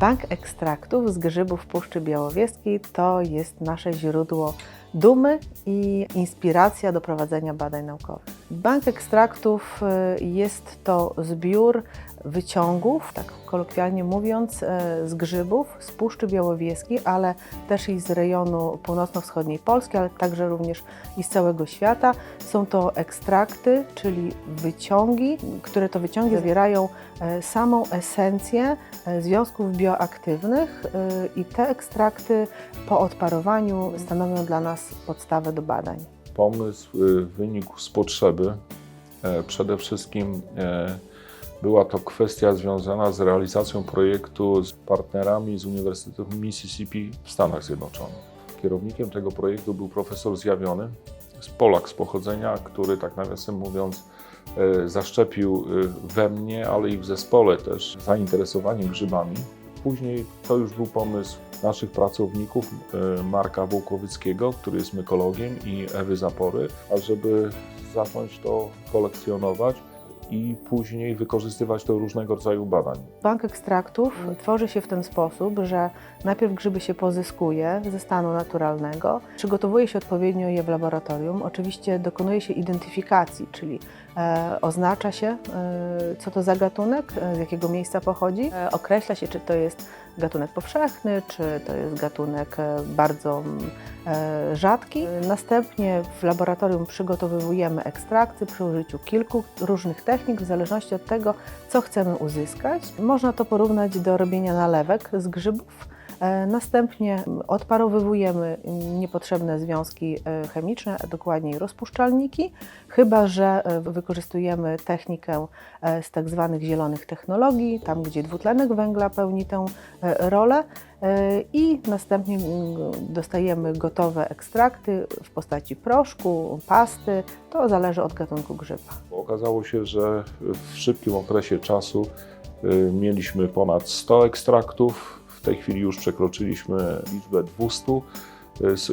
Bank ekstraktów z grzybów Puszczy Białowieskiej. To jest nasze źródło dumy i inspiracja do prowadzenia badań naukowych. Bank ekstraktów y, jest to zbiór wyciągów, tak kolokwialnie mówiąc, e, z grzybów z Puszczy Białowieskiej, ale też i z rejonu północno-wschodniej Polski, ale także również i z całego świata. Są to ekstrakty, czyli wyciągi, które to wyciągi zawierają e, samą esencję związków bioaktywnych i te ekstrakty po odparowaniu stanowią dla nas podstawę do badań. Pomysł y, wynikł z potrzeby. E, Przede wszystkim e, była to kwestia związana z realizacją projektu z partnerami z Uniwersytetu Mississippi w Stanach Zjednoczonych. Kierownikiem tego projektu był profesor zjawiony, Polak z pochodzenia, który tak nawiasem mówiąc e, zaszczepił we mnie, ale i w zespole też zainteresowanie grzybami. Później to już był pomysł naszych pracowników, e, Marka Wołkowyckiego, który jest mykologiem i Ewy Zapory, ażeby zacząć to kolekcjonować i później wykorzystywać do różnego rodzaju badań. Bank ekstraktów tworzy się w ten sposób, że najpierw grzyby się pozyskuje ze stanu naturalnego, przygotowuje się odpowiednio je w laboratorium. Oczywiście dokonuje się identyfikacji, czyli oznacza się, e, co to za gatunek, e, z jakiego miejsca pochodzi. E, określa się, czy to jest gatunek powszechny, czy to jest gatunek e, bardzo mm, e, rzadki. Następnie w laboratorium przygotowujemy ekstrakty przy użyciu kilku różnych technik, w zależności od tego, co chcemy uzyskać. Można to porównać do robienia nalewek z grzybów. E, Następnie odparowywujemy niepotrzebne związki e, chemiczne, dokładniej rozpuszczalniki, chyba że e, wykorzystujemy technikę z tak zwanych zielonych technologii, tam gdzie dwutlenek węgla pełni tę rolę. I następnie mm, dostajemy gotowe ekstrakty w postaci proszku, pasty. To zależy od gatunku grzyba. Okazało się, że w szybkim okresie czasu y, mieliśmy ponad 100 ekstraktów. Tej chwili już przekroczyliśmy liczbę 200.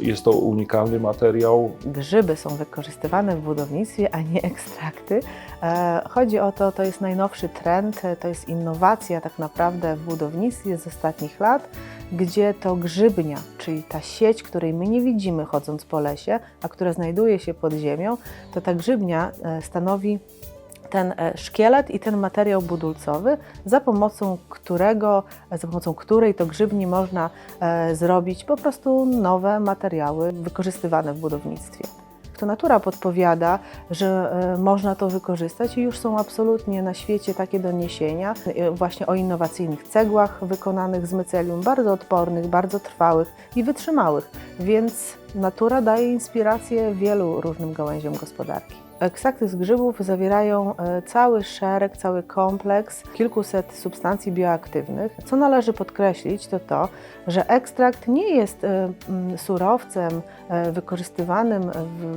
Y, Jest to unikalny materiał, grzyby są wykorzystywane w budownictwie, a nie ekstrakty. E, Chodzi o to, to jest najnowszy trend, e, to jest innowacja tak naprawdę w budownictwie z ostatnich lat, gdzie to grzybnia, czyli ta sieć, której my nie widzimy chodząc po lesie, a która znajduje się pod ziemią, to ta grzybnia e, stanowi ten e, szkielet i ten materiał budulcowy, za pomocą którego, za pomocą której to grzybni można e, zrobić po prostu nowe materiały wykorzystywane w budownictwie. To natura podpowiada, że e, można to wykorzystać i już są absolutnie na świecie takie doniesienia właśnie o innowacyjnych cegłach wykonanych z mycelium, bardzo odpornych, bardzo trwałych i wytrzymałych, więc natura daje inspirację wielu różnym gałęziom gospodarki. Ekstrakty z grzybów zawierają e, cały szereg, cały kompleks kilkuset substancji bioaktywnych. Co należy podkreślić, to to, że ekstrakt nie jest e, surowcem e, wykorzystywanym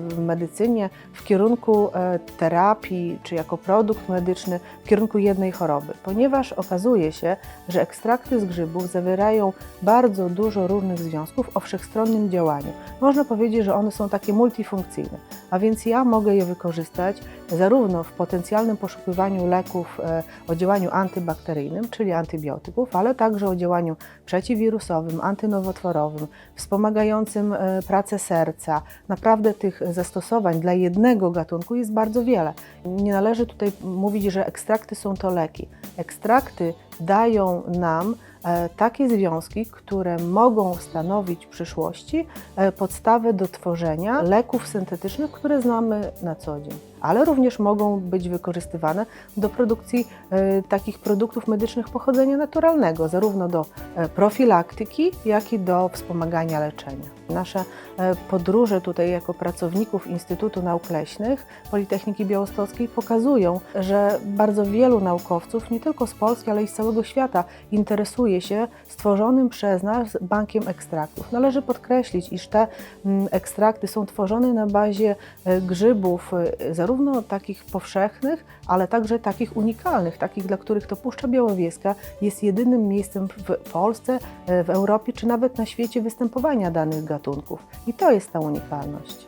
w medycynie w kierunku terapii czy jako produkt medyczny w kierunku jednej choroby, ponieważ okazuje się, że ekstrakty z grzybów zawierają bardzo dużo różnych związków o wszechstronnym działaniu. Można powiedzieć, że one są takie multifunkcyjne, a więc ja mogę je wykorzystać korzystać zarówno w potencjalnym poszukiwaniu leków e, o działaniu antybakteryjnym, czyli antybiotyków, ale także o działaniu przeciwwirusowym, antynowotworowym, wspomagającym e, pracę serca. Naprawdę tych zastosowań dla jednego gatunku jest bardzo wiele. Nie należy tutaj mówić, że ekstrakty są to leki. Ekstrakty dają nam e, takie związki, które mogą stanowić w przyszłości podstawę do tworzenia leków syntetycznych, które znamy na co dzień, ale również mogą być wykorzystywane do produkcji e, takich produktów medycznych pochodzenia naturalnego, zarówno do e, profilaktyki, jak i do wspomagania leczenia. Nasze e, podróże tutaj jako pracowników Instytutu Nauk Leśnych Politechniki Białostockiej pokazują, że bardzo wielu naukowców, nie tylko z Polski, ale i z całego świata, interesuje się stworzonym przez nas bankiem ekstraktów. Należy podkreślić, iż te mm, ekstrakty są tworzone na bazie e, grzybów, e, zarówno takich powszechnych, ale także takich unikalnych, takich, dla których to Puszcza Białowieska jest jedynym miejscem w Polsce, w Europie czy nawet na świecie występowania danych gatunków. I to jest ta unikalność.